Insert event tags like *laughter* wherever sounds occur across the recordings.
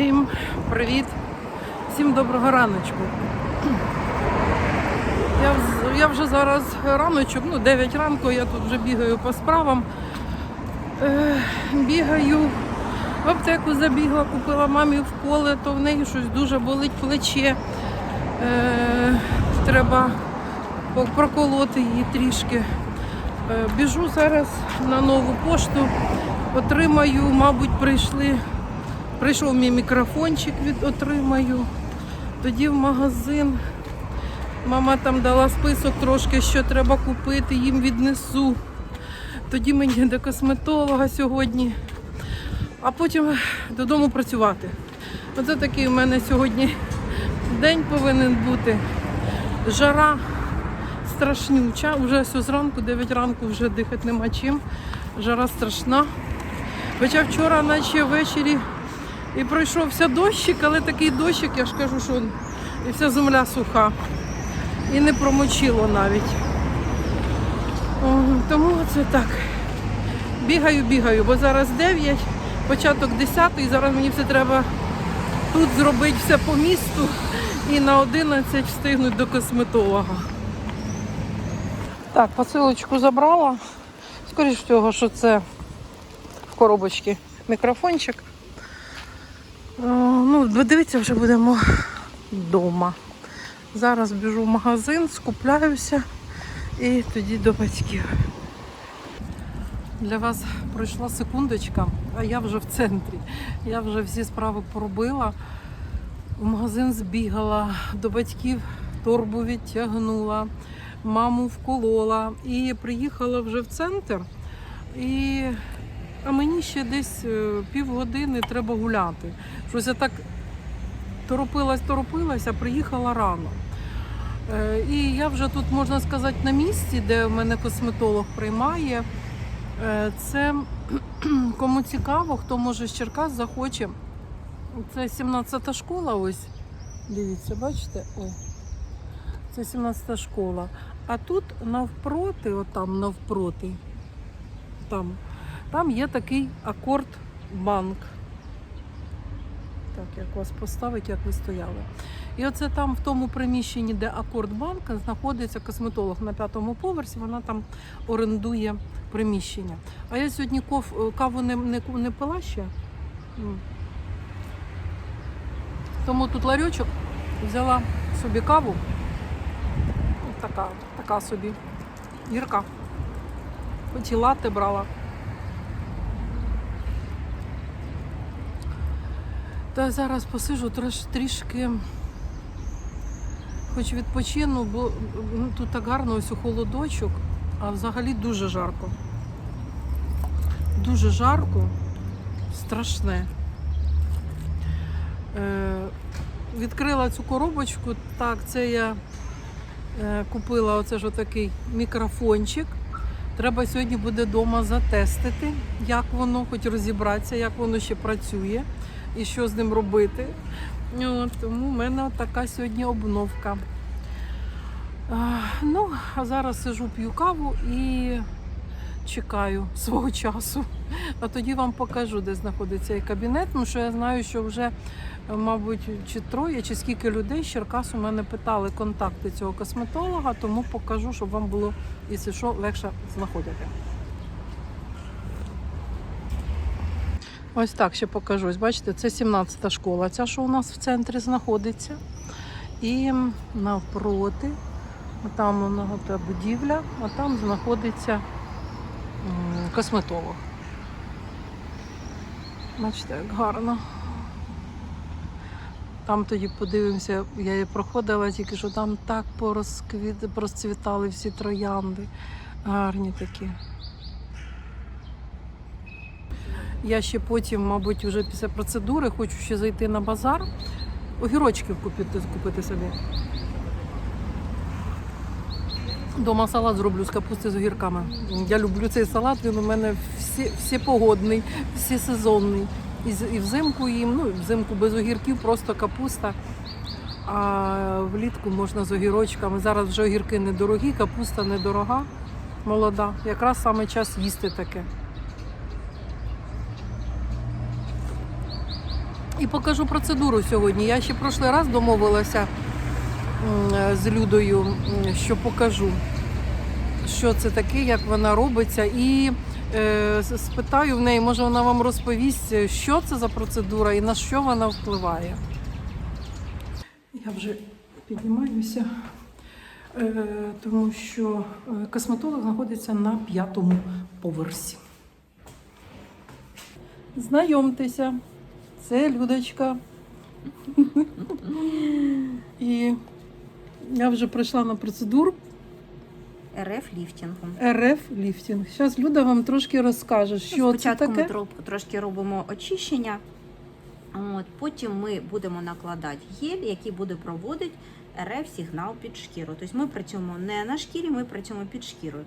Всім привіт, всім доброго раночку. Я, я вже зараз раночок, ну 9 ранку, я тут вже бігаю по справам. Е, бігаю, в аптеку забігла, купила мамі в коле, то в неї щось дуже болить плече. Е, треба проколоти її трішки. Е, Біжу зараз на нову пошту, отримаю, мабуть, прийшли. Прийшов мій мікрофончик від отримаю. Тоді в магазин. Мама там дала список трошки, що треба купити, їм віднесу. Тоді мені до косметолога сьогодні, а потім додому працювати. Оце такий у мене сьогодні день повинен бути. Жара страшнюча. Вже все зранку, 9 ранку вже дихати нема чим. Жара страшна. Хоча вчора, наче ввечері, і пройшовся дощик, але такий дощик, я ж кажу, що і вся земля суха. І не промочило навіть. Тому це так. Бігаю, бігаю, бо зараз 9, початок 10, і зараз мені все треба тут зробити все по місту і на 11 встигнуть до косметолога. Так, посилочку забрала. Скоріш всього, що це в коробочці мікрофончик. О, ну, дивіться, вже будемо вдома. Зараз біжу в магазин, скупляюся і тоді до батьків. Для вас пройшла секундочка, а я вже в центрі. Я вже всі справи поробила. В магазин збігала, до батьків торбу відтягнула, маму вколола і приїхала вже в центр. І... А мені ще десь е, півгодини треба гуляти. Щось я так торопилась, а приїхала рано. Е, І я вже тут, можна сказати, на місці, де мене косметолог приймає. Е, Це кому цікаво, хто може з Черкас захоче. Це 17-та школа, ось. Дивіться, бачите? Ой. Це 17-та школа. А тут навпроти, отам навпроти, там, там є такий акорд банк. Так, як вас поставить, як ви стояли. І оце там в тому приміщенні, де Акордбанк, знаходиться косметолог на п'ятому поверсі, вона там орендує приміщення. А я сьогодні ков- каву не, не, не пила ще. Тому тут ларьочок взяла собі каву. Така, така собі гірка. Хоч і латте брала. Та зараз посижу трішки, хоч відпочину, бо ну, тут так гарно ось у холодочок, а взагалі дуже жарко. Дуже жарко, страшне. Е, відкрила цю коробочку. Так, це я е, купила оце ж отакий мікрофончик. Треба сьогодні буде вдома затестити, як воно, хоч розібратися, як воно ще працює і що з ним робити. От, тому в мене така сьогодні обновка. Ну, а зараз сижу, п'ю каву і чекаю свого часу. А тоді вам покажу, де знаходиться цей кабінет, тому що я знаю, що вже, мабуть, чи троє, чи скільки людей з Черкас у мене питали контакти цього косметолога, тому покажу, щоб вам було, якщо що, легше знаходити. Ось так ще покажу. Бачите, це 17-та школа, ця, що у нас в центрі знаходиться. І навпроти, там та будівля, а там знаходиться косметолог. Бачите, як гарно. Там тоді подивимося, я її проходила, тільки що там так порозквіт, розцвітали всі троянди. Гарні такі. Я ще потім, мабуть, вже після процедури хочу ще зайти на базар, огірочків купити, купити собі. Дома салат зроблю з капусти з огірками. Я люблю цей салат, він у мене всі, всепогодний, всесезонний. І, і взимку їм, ну взимку без огірків, просто капуста. А влітку можна з огірочками. Зараз вже огірки недорогі, капуста недорога, молода. Якраз саме час їсти таке. І покажу процедуру сьогодні. Я ще прошлий раз домовилася е, з Людою, що покажу, що це таке, як вона робиться. І е, спитаю в неї, може вона вам розповість, що це за процедура і на що вона впливає. Я вже піднімаюся, е, тому що е, косметолог знаходиться на п'ятому поверсі. Знайомтеся, це Людочка. *laughs* І я вже прийшла на процедуру РФ ліфтингом. РФ ліфтинг. Зараз Люда вам трошки розкаже, що це Спочатку ми таке. тро- трошки робимо очищення, от, потім ми будемо накладати гель, який буде проводити РФ-сигнал під шкіру. Тобто ми працюємо не на шкірі, ми працюємо під шкірою.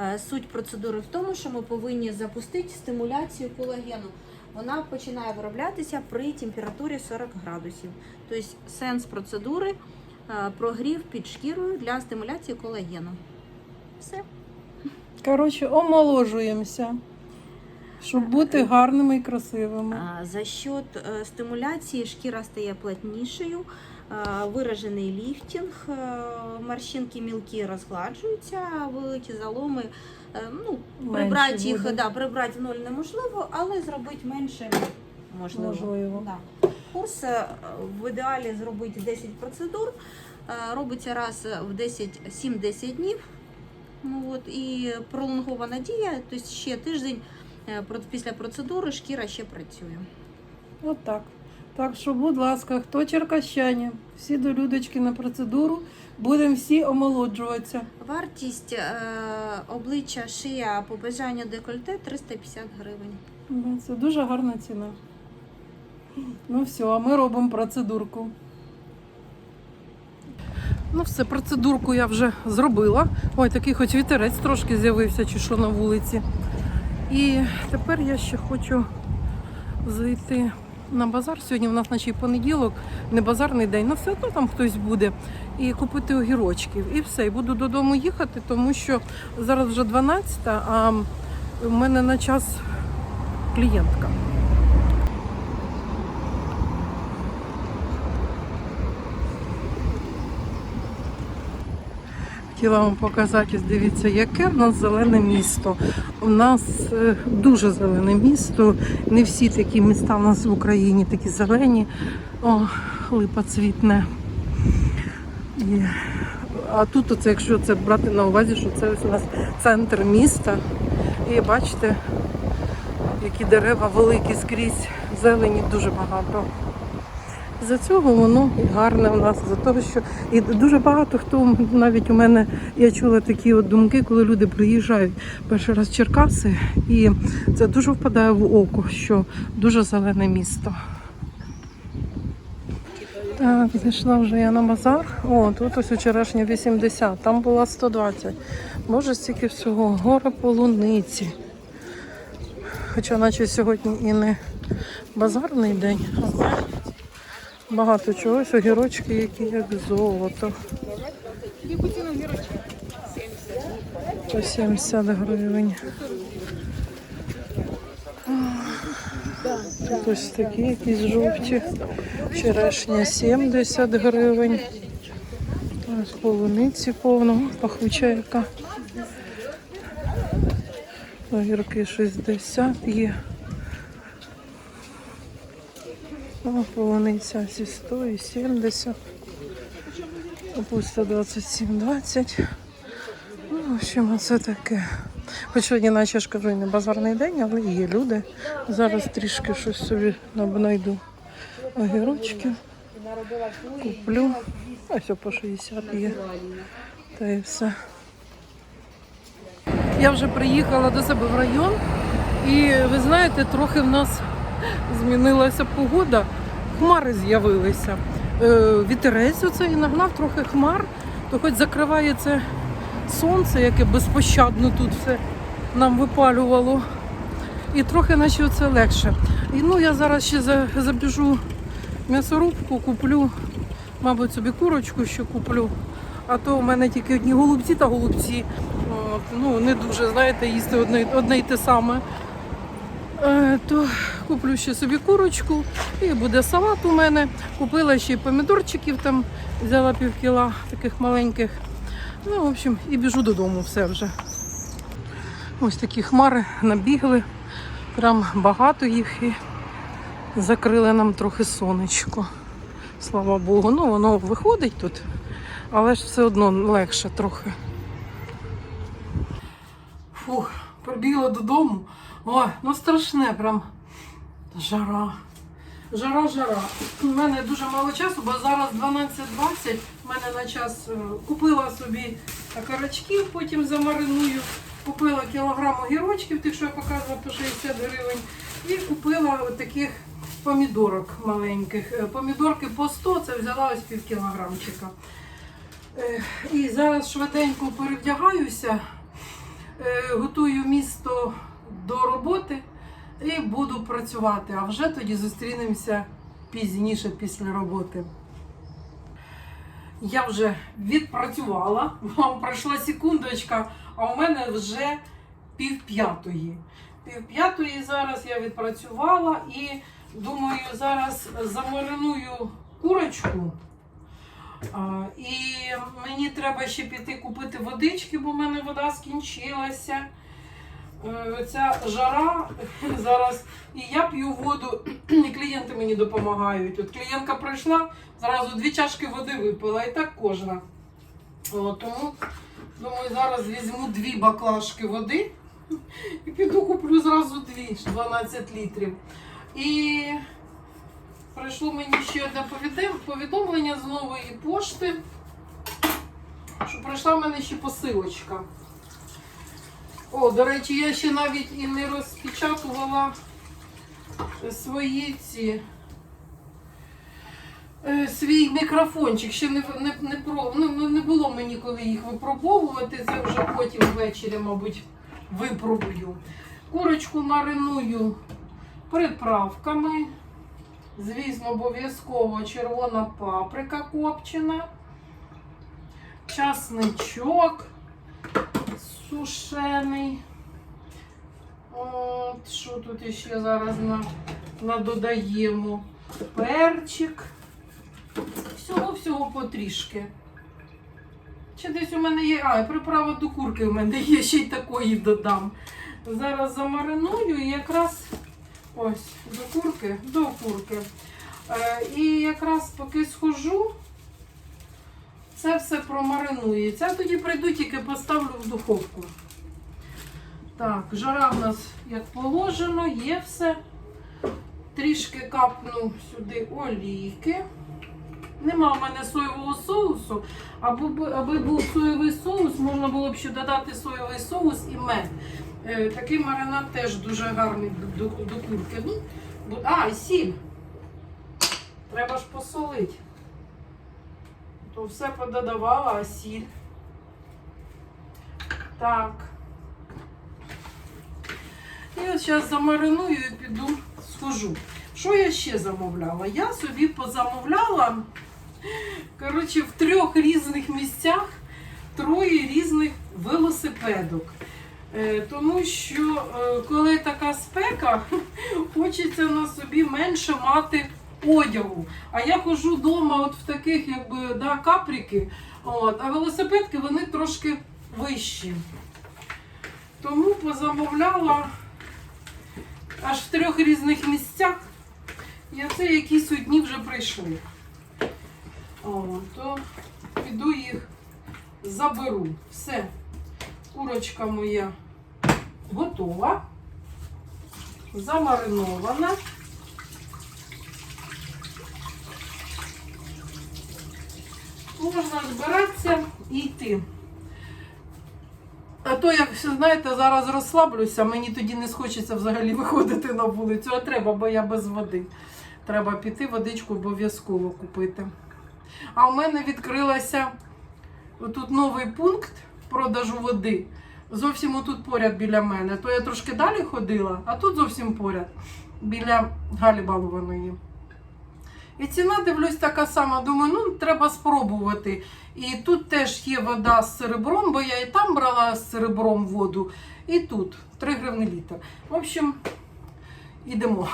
Е, Суть процедури в тому, що ми повинні запустити стимуляцію колагену. Вона починає вироблятися при температурі 40 градусів. Тобто сенс процедури е, прогрів під шкірою для стимуляції колагену. Все. Коротше, омоложуємося, щоб бути гарними і красивими. За счет е, стимуляції шкіра стає плотнішою, е, виражений ліфтинг, е, морщинки мілкі розгладжуються, великі заломи. Е, Ну, прибрати їх, буде. да, прибрати в ноль неможливо, але зробити менше можливо. Можливо. Да. Курс е, в ідеалі зробити 10 процедур. е, Робиться раз в 10, 7-10 днів. Ну, от, і пролонгована дія, тобто ще тиждень після процедури шкіра ще працює. От так. Так що, будь ласка, хто черкащані, всі до Людочки на процедуру, будемо всі омолоджуватися. Вартість е, обличчя, шия по бажанню декольте 350 гривень. Да, Це дуже гарна ціна. Ну все, а ми робимо процедурку. Ну все, процедурку я вже зробила. Ой, такий хоч вітерець трошки з'явився, чи що на вулиці. І тепер я ще хочу зайти на базар. Сьогодні в нас наче понеділок, не базарний день, але все одно там хтось буде. І купити огірочків. І все. І буду додому їхати, тому що зараз вже 12, а в мене на час клієнтка. Хотіла вам показати, дивіться, яке в нас зелене місто. У нас е, дуже зелене місто. Не всі такі міста в нас в Україні такі зелені. О, липа цвітне. І, а тут, оце, якщо це брати на увазі, що це ось у нас центр міста. І бачите, які дерева великі скрізь, зелені дуже багато. За цього воно гарне в нас, за того, що і дуже багато хто навіть у мене я чула такі от думки, коли люди приїжджають перший раз в Черкаси, і це дуже впадає в око, що дуже зелене місто. Так, зайшла вже я на базар. О, тут ось вчорашня 80, там була 120. Боже, стільки всього, гора полуниці. Хоча наче сьогодні і не базарний день, багато чогось, огірочки, які як золото. По 70 гривень. Тут ось такі якісь жовті. Черешня 70 гривень. Ось полуниці повно, пахуча яка. Огірки 60 є. О, полуниця зі 100 і 70. Капуста 27,20. Ну, в общем, це таке. Хоч сьогодні, наче ж кажу, не базарний день, але є люди. Зараз трішки щось собі знайду. Огірочки. Куплю. Ось по 60 є. Та і все. Я вже приїхала до себе в район, і ви знаєте, трохи в нас змінилася погода. Хмари з'явилися. Е, вітерець оцей нагнав трохи хмар, то хоч закриває це сонце, яке безпощадно тут все нам випалювало. І трохи наче оце легше. І ну я зараз ще забіжу м'ясорубку, куплю, мабуть, собі курочку ще куплю. А то в мене тільки одні голубці та голубці. От, ну, не дуже, знаєте, їсти одне, одне й те саме. Е, то куплю ще собі курочку і буде салат у мене. Купила ще й помідорчиків там, взяла пів кіла таких маленьких. Ну, в общем, і біжу додому все вже. Ось такі хмари набігли. Прям багато їх і закрили нам трохи сонечко. Слава Богу. Ну, воно виходить тут, але ж все одно легше трохи. Фух, прибігла додому. Ой, ну страшне, прям жара. Жара, жара. У мене дуже мало часу, бо зараз 12.20. У мене на час е, купила собі карачків, потім замариную. Купила кілограм огірочків, тих, що я показувала по 60 гривень. І купила таких помідорок маленьких. Е, Помідорки по 100, це взяла ось пів кілограмчика. Е, І зараз швиденько перевдягаюся, готую місто до роботи і буду працювати. А вже тоді зустрінемося пізніше після роботи. Я вже відпрацювала, вам пройшла секундочка, а у мене вже пів п'ятої. Пів п'ятої зараз я відпрацювала і думаю, зараз замариную курочку. А, І мені треба ще піти купити водички, бо в мене вода скінчилася. Е, Ця жара *laughs* зараз. І я п'ю воду, *clears throat* і клієнти мені допомагають. От клієнтка прийшла, зразу дві чашки води випила, і так кожна. О, тому думаю, зараз візьму дві баклажки води *laughs* і піду куплю зразу дві, 12 літрів. І прийшло мені ще одне повідомлення з нової пошти, що прийшла в мене ще посилочка. О, до речі, я ще навіть і не розпечатувала свої ці. е, Свій мікрофончик ще не, не, не, про, ну, ну, не було мені коли їх випробовувати. Це вже потім ввечері, мабуть, випробую. Курочку мариную приправками. Звісно, обов'язково червона паприка копчена, часничок сушений. От, що тут ще зараз надодаємо? Перчик. Всього-всього потрішки. Чи десь у мене є. А, приправа до курки у мене є, ще й такої додам. Зараз замариную і якраз ось до курки, до курки. Е, і якраз поки схожу, це все промаринується. А тоді прийду, тільки поставлю в духовку. Так, жара в нас як положено, є все. Трішки капну сюди олійки. Нема в мене соєвого соусу. Аби, був соєвий соус, можна було б ще додати соєвий соус і мед. Е, такий маринад теж дуже гарний до, до, до курки. Ну, а, і сіль. Треба ж посолити. То все пододавала, а сіль. Так. І от зараз замариную і піду схожу. Що я ще замовляла? Я собі позамовляла, коротше, в трьох різних місцях троє різних велосипедок. Е, Тому що е, коли така спека, *laughs* хочеться на собі менше мати одягу. А я ходжу вдома от в таких якби да, капріки, от, а велосипедки вони трошки вищі. Тому позамовляла аж в трьох різних місцях. І оце якісь одні вже прийшли. О, то піду їх заберу. Все. Курочка моя готова. Замаринована. Можна збиратися і йти. А то, як знаєте, зараз розслаблюся, мені тоді не схочеться взагалі виходити на вулицю, а треба, бо я без води. Треба піти, водичку обов'язково купити. А у мене відкрилася тут новий пункт продажу води. Зовсім отут поряд біля мене. То я трошки далі ходила, а тут зовсім поряд, біля Галі Балуваної. І ціна, дивлюсь, така сама. Думаю, ну треба спробувати. І тут теж є вода з серебром, бо я і там брала з серебром воду, і тут 3 гривни літр. В общем, Ідемо.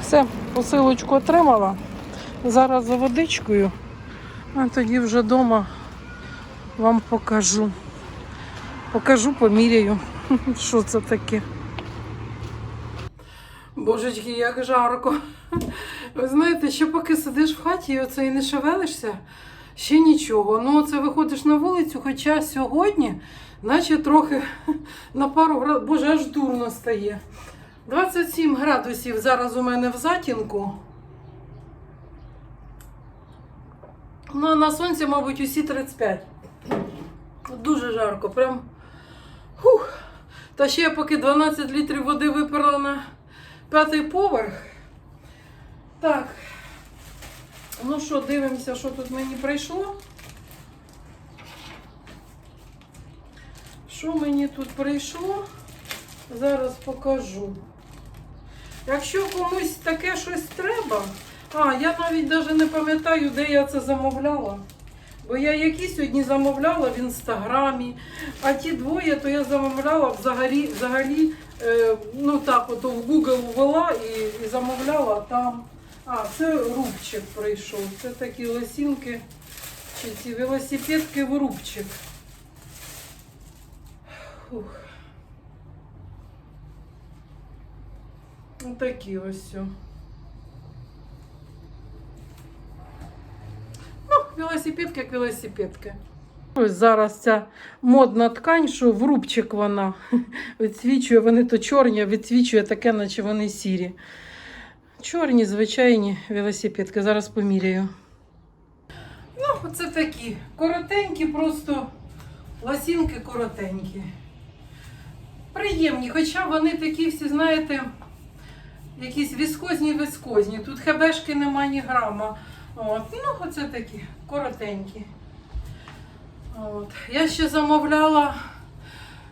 Все, посилочку отримала. Зараз за водичкою, а тоді вже вдома вам покажу. Покажу, поміряю, *laughs* що це таке. Божечки, як жарко. Ви знаєте, ще поки сидиш в хаті і оце і не шевелишся, ще нічого. Ну, оце виходиш на вулицю, хоча сьогодні, наче трохи *laughs* на пару градусів, боже, аж дурно стає. 27 градусів зараз у мене в затінку. Ну, а на сонці, мабуть, усі 35. Дуже жарко, прям. Хух. Та ще я поки 12 літрів води виперла на п'ятий поверх. Так. Ну що, дивимося, що тут мені прийшло. Що мені тут прийшло? Зараз покажу. Якщо комусь таке щось треба, а я навіть навіть не пам'ятаю, де я це замовляла. Бо я які сьогодні замовляла в інстаграмі, а ті двоє, то я замовляла взагалі, взагалі е, ну так, от в Google ввела і, і замовляла там. А, це рубчик прийшов. Це такі лосінки, чи ці велосипедки в рубчик. Фух. Отакі ось. о. Ну, велосипедка як велосипедка. Ось зараз ця модна ткань, що в рубчик вона *laughs* відсвічує, вони то чорні, а відсвічує таке, наче вони сірі. Чорні, звичайні велосипедки. Зараз поміряю. Ну, оце такі. Коротенькі, просто ласінки коротенькі. Приємні, хоча вони такі всі, знаєте, якісь віскозні віскозні. Тут хебешки нема ні грама. От. Ну, оце такі коротенькі. От. Я ще замовляла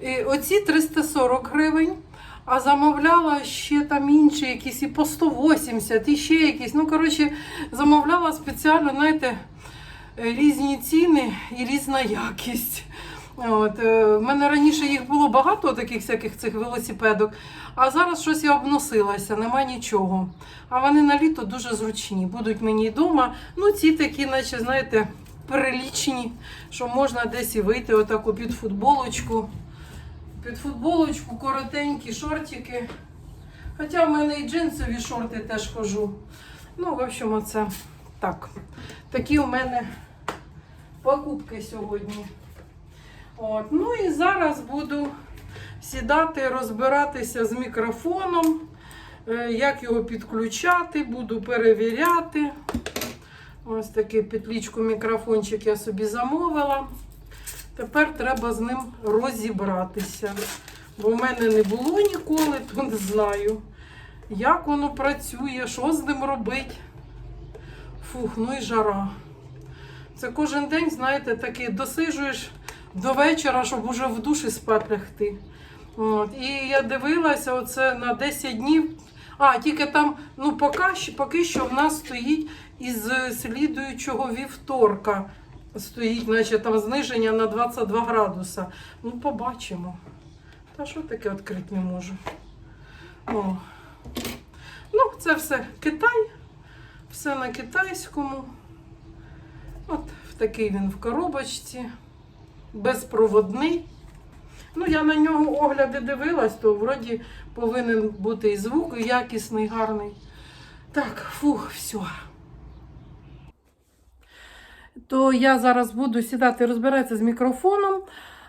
і оці 340 гривень, а замовляла ще там інші якісь і по 180, і ще якісь. Ну, коротше, замовляла спеціально, знаєте, різні ціни і різна якість. От, е, в мене раніше їх було багато таких всяких цих велосипедок, а зараз щось я обносилася, нема нічого. А вони на літо дуже зручні. Будуть мені вдома. Ну, ці такі, наче, знаєте, прилічні, що можна десь і вийти отаку під футболочку. Під футболочку, коротенькі шортики. Хоча в мене і джинсові шорти теж хожу. Ну, в общем, оце так. Такі у мене покупки сьогодні. От. Ну і зараз буду сідати, розбиратися з мікрофоном, е, як його підключати, буду перевіряти. Ось такий петлічку мікрофончик я собі замовила. Тепер треба з ним розібратися. Бо в мене не було ніколи, *laughs* то не знаю, як воно працює, що з ним робити. Фух, ну і жара. Це кожен день, знаєте, такий досижуєш до вечора, щоб уже в душі спати лягти. От. І я дивилася оце на 10 днів. А, тільки там, ну, поки, поки що в нас стоїть із слідуючого вівторка. Стоїть, значить, там зниження на 22 градуса. Ну, побачимо. Та що таке відкрити не можу? О. Ну, це все Китай. Все на китайському. От в такий він в коробочці. Безпроводний. Ну, я на нього огляди дивилась, то вроді повинен бути і звук, якісний, гарний. Так, фух, все. То я зараз буду сідати розбиратися з мікрофоном.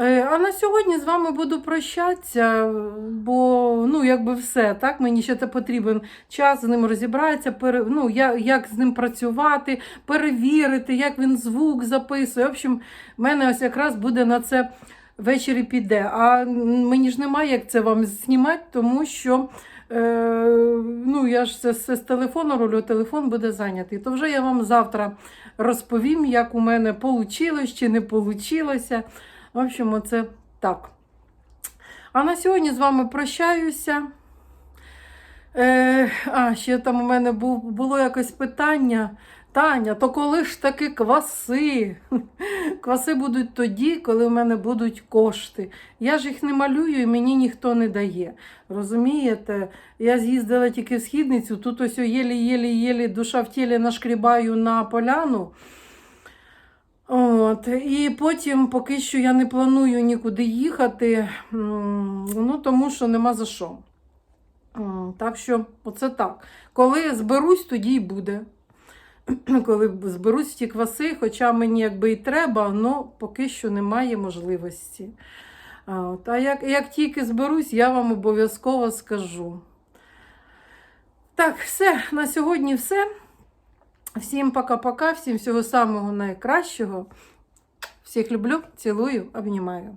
Е, А на сьогодні з вами буду прощатися, бо ну, якби все, так, мені ще це потрібен час з ним розібратися, пере, ну, я, як з ним працювати, перевірити, як він звук записує. В общем, в мене ось якраз буде на це ввечері піде. А мені ж немає як це вам знімати, тому що е, ну, я ж це все з телефону роблю, телефон буде зайнятий. То вже я вам завтра розповім, як у мене вийшло чи не вийшло. В общем, оце так. А на сьогодні з вами прощаюся. Е, а, ще там у мене був, було якось питання. Таня, то коли ж таки кваси? *laughs* Кваси будуть тоді, коли в мене будуть кошти. Я ж їх не малюю і мені ніхто не дає. Розумієте? Я з'їздила тільки в східницю, тут ось єлі-єлі-єлі душа в тілі нашкрібаю на поляну. От, і потім поки що я не планую нікуди їхати, ну тому що нема за що. Так що, оце так. Коли зберусь, тоді й буде. *clears throat* Коли зберусь ті кваси, хоча мені якби і треба, але поки що немає можливості. От, а як, як тільки зберусь, я вам обов'язково скажу. Так, все, на сьогодні все. Всім пока-пока, всім всього самого найкращого. Всіх люблю, цілую, обнімаю.